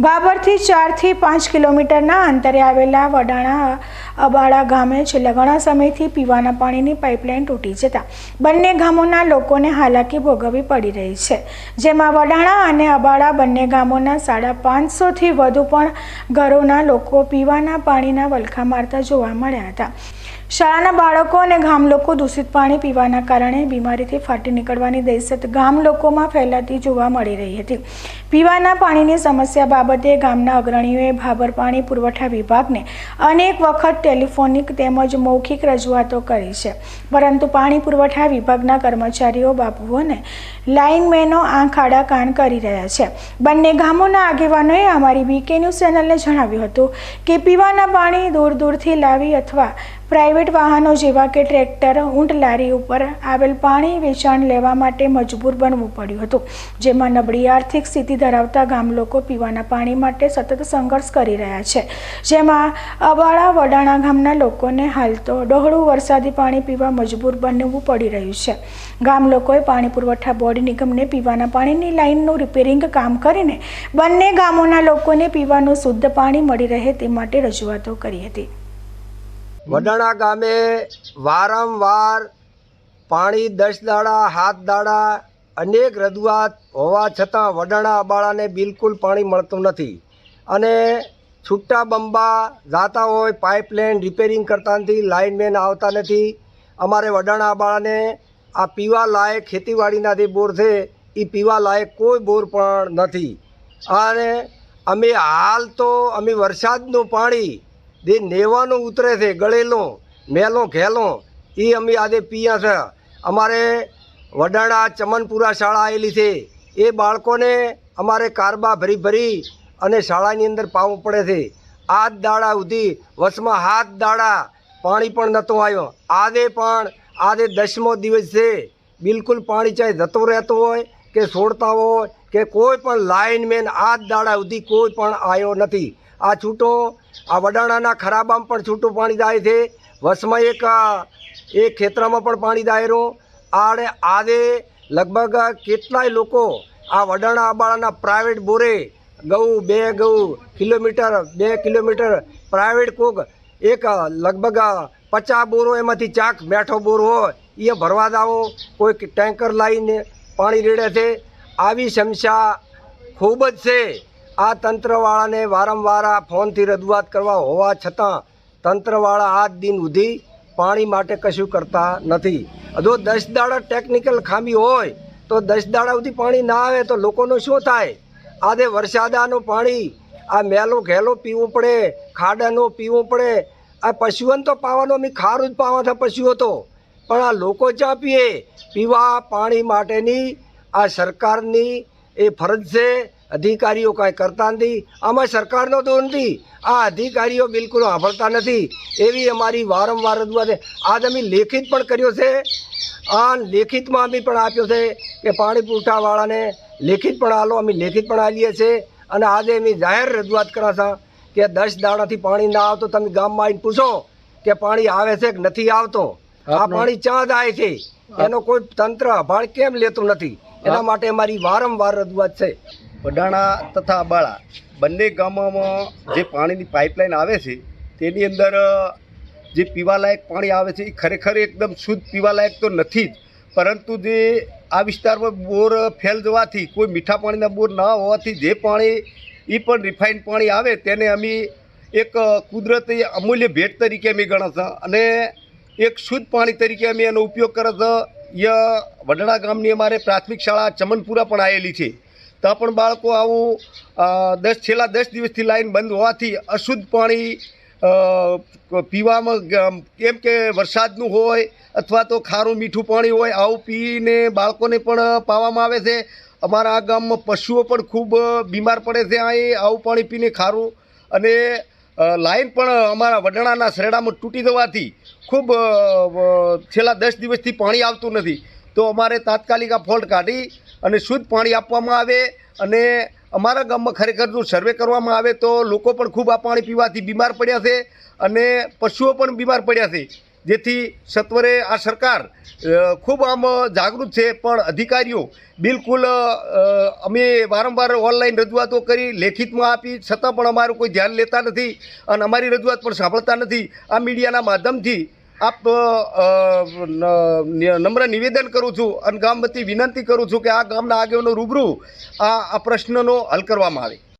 બાબરથી ચારથી પાંચ કિલોમીટરના અંતરે આવેલા વડાણા, અબાળા ગામે છેલ્લા ઘણા સમયથી પીવાના પાણીની પાઇપલાઇન તૂટી જતાં બંને ગામોના લોકોને હાલાકી ભોગવવી પડી રહી છે. જેમાં વડાણા અને અબાળા બંને ગામોના સાડા પાંચસોથી વધુ પણ ઘરોના લોકો પીવાના પાણીના વલખા મારતા જોવા મળ્યા હતા. શાળાના બાળકો અને ગામ લોકો દૂષિત પાણી પીવાના કારણે બીમારીથી ફાટી નીકળવાની દહેશત ગામ લોકોમાં ફેલાતી જોવા મળી રહી હતી. પીવાના પાણીની સમસ્યા બાબતે ગામના અગ્રણીઓએ ભાબર પાણી પુરવઠા વિભાગને અનેક વખત ટેલિફોનિક તેમજ મૌખિક રજૂઆતો કરી છે. પરંતુ પાણી પુરવઠા વિભાગના કર્મચારીઓ બાપુઓને લાઇનમેનો આંખ આડા કાન કરી રહ્યા છે. બંને ગામોના આગેવાનોએ અમારી બીકે ન્યૂઝ ચેનલને જણાવ્યું હતું કે, પીવાના પાણી દૂર દૂરથી લાવી અથવા પ્રાઇવેટ વાહનો જેવા કે ટ્રેક્ટર, ઊંટ લારી ઉપર આવેલ પાણી વેચાણ લેવા માટે મજબૂર બનવું પડ્યું હતું. જેમાં નબળી આર્થિક સ્થિતિ ધરાવતા ગામ લોકો પીવાના પાણી માટે સતત સંઘર્ષ કરી રહ્યા છે. જેમાં અબાળા વડાણા ગામના લોકોને હાલ તો ડહોળું વરસાદી પાણી પીવા મજબૂર બનવું પડી રહ્યું છે. ગામ લોકોએ પાણી પુરવઠા બોર્ડ નિગમને પીવાના પાણીની લાઇનનું રિપેરિંગ કામ કરીને બંને ગામોના લોકોને પીવાનું શુદ્ધ પાણી મળી રહે તે માટે રજૂઆતો કરી હતી. વડાણા ગામે વારંવાર પાણી દસ દાડા હાથ દાડા અનેક રજૂઆત હોવા છતાં વડાણા અબાળાને બિલકુલ પાણી મળતું નથી. અને છૂટા બંબા જાતા હોય, પાઇપલાઇન રિપેરિંગ કરતા નથી લાઇનમેન આવતા નથી. અમારે વડાણા અબાળાને આ પીવા લાયક ખેતીવાડીના જે બોર છે એ પીવા લાયક કોઈ બોર પણ નથી. અને અમે હાલ તો, અમે વરસાદનું પાણી જે નેવાનું ઉતરે છે, ગળેલો, મેલો, ઘેલો એ અમે આજે પીયા છે. અમારે વડાણા ચમનપુરા શાળા આવેલી છે. એ બાળકોને અમારે કારબા ભરી ભરી અને શાળાની અંદર પાવું પડે છે. આજ દાડા સુધી વચમાં હાથ દાડા પાણી પણ નહોતો આવ્યો. આજે પણ, આજે દસમો દિવસ છે. બિલકુલ પાણી ચાહે જતો રહેતો હોય કે છોડતા હોય કે કોઈ પણ લાઇનમેન આજ દાડા સુધી કોઈ પણ આવ્યો નથી. આ છૂટો, આ વડાણાના ખરાબામાં પણ છૂટું પાણી જાય છે. વસમાં એક એ ખેતરમાં પણ પાણી દાયરો આડે, આજે લગભગ કેટલાય લોકો આ વડાણા આબાળાના પ્રાઇવેટ બોરે ગૌ, બે ગૌ કિલોમીટર, બે કિલોમીટર પ્રાઇવેટ કોક એક લગભગ પચાસ બોરો એમાંથી ચાક મેઠો બોરો હોય એ ભરવા દાવો કોઈ ટેન્કર લાવીને પાણી રેડે છે. આવી સમસ્યા ખૂબ જ છે. આ તંત્રવાળાને વારંવાર આ ફોનથી રજૂઆત કરવા હોવા છતાં તંત્રવાળા આજ દિન સુધી પાણી માટે કશું કરતા નથી. જો દસ દાડા ટેકનિકલ ખામી હોય, તો દસ દાડા સુધી પાણી ના આવે તો લોકોનું શું થાય? આજે વરસાદાનું પાણી, આ મેલો ઘેલો પીવું પડે, ખાડાનું પીવું પડે. આ પશુઓને તો પાવાનો અમે ખારું જ પાવા હતા પશુઓ તો પણ આ લોકો ચા પીએ? પીવા પાણી માટેની આ સરકારની એ ફરજ છે અધિકારીઓ કાંઈ કરતા નથી. આમાં સરકારનો તો નથી. આ અધિકારીઓ બિલકુલ સાંભળતા નથી. એવી અમારી વારંવાર રજૂઆત છે. આજ અમે લેખિત પણ કર્યો છે. આ લેખિતમાં અમે પણ આપ્યો છે કે પાણી પુરવઠાવાળાને લેખિત પણ આલો અમે લેખિત પણ આલીએ છીએ અને આજે અમે જાહેર રજૂઆત કરા છે કે દસ દાડાથી પાણી ના આવતો તમે ગામમાં આવીને પૂછો કે પાણી આવે છે કે નથી આવતો. આ પાણી ચાં જાય છે? એનો કોઈ તંત્ર અભાળ કેમ લેતું નથી? એના માટે અમારી વારંવાર રજૂઆત છે. વડાણા તથા અબાળા, બંને ગામોમાં જે પાણીની પાઇપલાઇન આવે છે, તેની અંદર જે પીવાલાયક પાણી આવે છે, એ ખરેખર એકદમ શુદ્ધ પીવાલાયક તો નથી જ. પરંતુ જે આ વિસ્તારમાં બોર ફેલ જવાથી, કોઈ મીઠા પાણીના બોર ના હોવાથી જે પાણી, એ પણ રિફાઇન્ડ પાણી આવે, તેને અમે એક કુદરતી અમૂલ્ય ભેટ તરીકે અમે ગણે છે અને એક શુદ્ધ પાણી તરીકે અમે એનો ઉપયોગ કરે છે ય વડડા ગામની અમારે પ્રાથમિક શાળા ચમનપુરા પણ આવેલી છે. ત્યાં પણ બાળકો આવું દસ, છેલ્લા દસ દિવસથી લાઈન બંધ હોવાથી અશુદ્ધ પાણી પીવામાં કેમ કે વરસાદનું હોય અથવા તો ખારું મીઠું પાણી હોય, આવું પીને બાળકોને પણ પાવામાં આવે છે. અમારા આ ગામમાં પશુઓ પણ ખૂબ બીમાર પડે છે અહીં આવું પાણી પીને ખારું. અને લાઈન પણ અમારા વડણાના શરેડામાં તૂટી જવાથી ખૂબ છેલ્લા દસ દિવસથી પાણી આવતું નથી. તો અમારે તાત્કાલિક આ ફોલ્ટ કાઢી અને શુદ્ધ પાણી આપવામાં આવે અને અમારા ગામમાં ખરેખર જો સર્વે કરવામાં આવે તો લોકો પણ ખૂબ આ પાણી પીવાથી બીમાર પડ્યા છે અને પશુઓ પણ બીમાર પડ્યા છે. જેથી સત્વરે આ સરકાર ખૂબ આમ જાગૃત છે, પણ અધિકારીઓ બિલકુલ અમે વારંવાર ઓનલાઈન રજૂઆતો કરી, લેખિતમાં આપી, છતાં પણ અમારું કોઈ ધ્યાન લેતા નથી અને અમારી રજૂઆત પણ સાંભળતા નથી. આ મીડિયાના માધ્યમથી આપ નમ્ર નિવેદન કરું છું અને ગામ વતી વિનંતી કરું છું કે આ ગામના આગેવાનો રૂબરૂ આ પ્રશ્નનો હલ કરવામાં આવે.